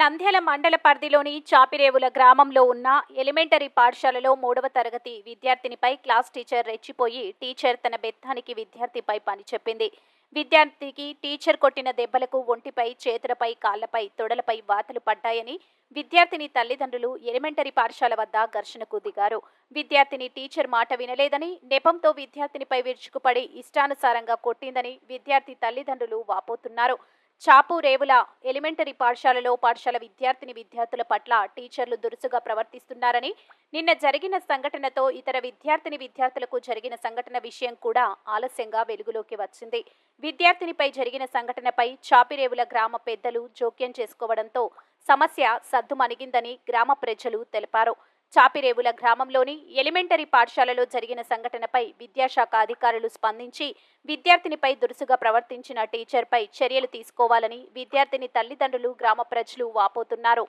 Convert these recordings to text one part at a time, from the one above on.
నంద్యాల మండల పరిధిలోని చాపిరేవుల గ్రామంలో ఉన్న ఎలిమెంటరీ పాఠశాలలో మూడవ తరగతి విద్యార్థినిపై క్లాస్ టీచర్ రెచ్చిపోయి టీచర్ తన బెత్తానికి విద్యార్థిపై పని చెప్పింది. విద్యార్థికి టీచర్ కొట్టిన దెబ్బలకు ఒంటిపై చేతులపై కాళ్ళపై తొడలపై వాతలు పడ్డాయని విద్యార్థిని తల్లిదండ్రులు ఎలిమెంటరీ పాఠశాల వద్ద ఘర్షణకు దిగారు. విద్యార్థిని టీచర్ మాట వినలేదని నెపంతో విద్యార్థినిపై విరుచుకుపడి ఇష్టానుసారంగా కొట్టిందని విద్యార్థి తల్లిదండ్రులు వాపోతున్నారు. చాపు రేవుల ఎలిమెంటరీ పాఠశాలలో పాఠశాల విద్యార్థిని విద్యార్థుల పట్ల టీచర్లు దురుసుగా ప్రవర్తిస్తున్నారని నిన్న జరిగిన సంఘటనతో ఇతర విద్యార్థిని విద్యార్థులకు జరిగిన సంఘటన విషయం కూడా ఆలస్యంగా వెలుగులోకి వచ్చింది. విద్యార్థినిపై జరిగిన సంఘటనపై చాపిరేవుల గ్రామ పెద్దలు జోక్యం చేసుకోవడంతో సమస్య సద్దుమణిగిందని గ్రామ ప్రజలు తెలిపారు. చాపిరేవుల గ్రామంలోని ఎలిమెంటరీ పాఠశాలలో జరిగిన సంఘటనపై విద్యాశాఖ అధికారులు స్పందించి విద్యార్థినిపై దురుసుగా ప్రవర్తించిన టీచర్పై చర్యలు తీసుకోవాలని విద్యార్థిని తల్లిదండ్రులు గ్రామ ప్రజలు వాపోతున్నారు.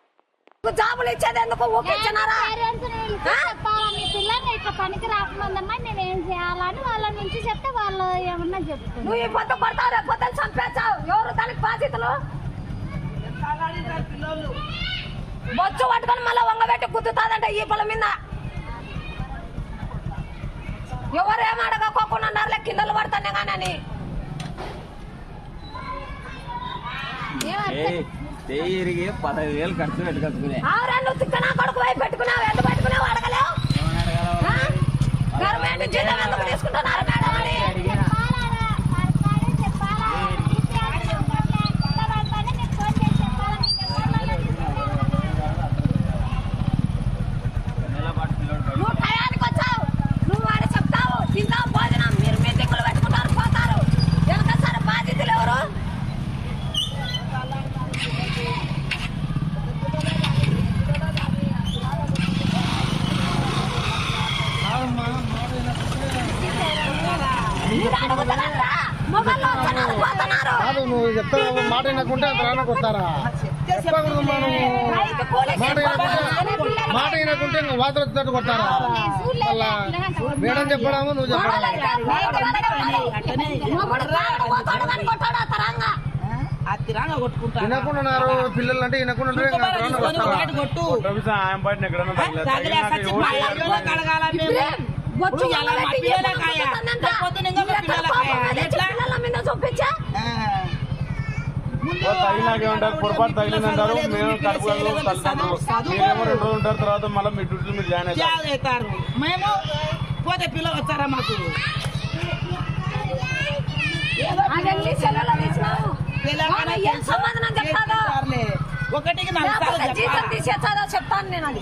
జాబులు పిల్లల్ని ఇట్లా పనికి రాకముందమ్మా నేను ఏం చేయాలని వాళ్ళ నుంచి చెప్తే వాళ్ళు ఏమన్నా చెప్తున్నారు. నువ్వు ఈ పొద్దు కొడతావు రేపు పొద్దున్న చంపేస్తావు. ఎవరు దానికి బాధ్యతలు? బొచ్చు పట్టుకొని మళ్ళీ వంగబెట్టి గుద్దుతాదంట ఈ పొలం మీద. ఎవరు అడగకోకుండా కిందలు పడతానే కానీ పదహైదు వేలు ఖర్చు పెట్టుకొచ్చుకునే కాదు నువ్వు మాట వినకుంటే అంత రానకు వస్తారా చెప్పకూడదు మనం మాట వినకుంటే మాట వినకుంటే ఇంకా వాతలు వచ్చినట్టు కొట్టారా మళ్ళా మేడం చెప్పడాము నువ్వు చెప్పడం మొగుడు రాడు, పోతాడు కానీ కొట్టాడు ఆ తరంగా. అత్తిరాగా కొట్టుకుంటా వినకుండారు పిల్లలు అంటే వినకుండా కొట్టు ఆయన బయట ఎక్కడన్నా తగిలేదు. తగిలే తగిలినాక సచ్చి ఎవరు మళ్ళా చేయలేదు. ఇవ్వక అడగాల మేము బొచ్చు ఇప్పుడు ఎలా మా మొదలెట్టి పిల్లల ఎప్పుడు కాయ చూస్తుందంట? పొద్దున ఇంకా మా ఇలా పిల్లల కోపం కాయ? తెచ్చి ఎట్లా? పిల్లల మీద చూపించా? ఆ. ముందు ఓ తగిలినాక ఏమంటారు పొరపాటు తగిలిందంటారు మేము కడుపు తల్లిదండ్రులు మీరేమో రెండు రోజులు ఉంటారు తర్వాత మళ్ళీ మీ డ్యూటీ మీరు జాయిన్ అవుతారు. జాగ్రత్త అవుతారు. మేము పోతే పిల్లలు వచ్చారా మాకు. ఒకటికి జీతం చెప్తాను నేను అది.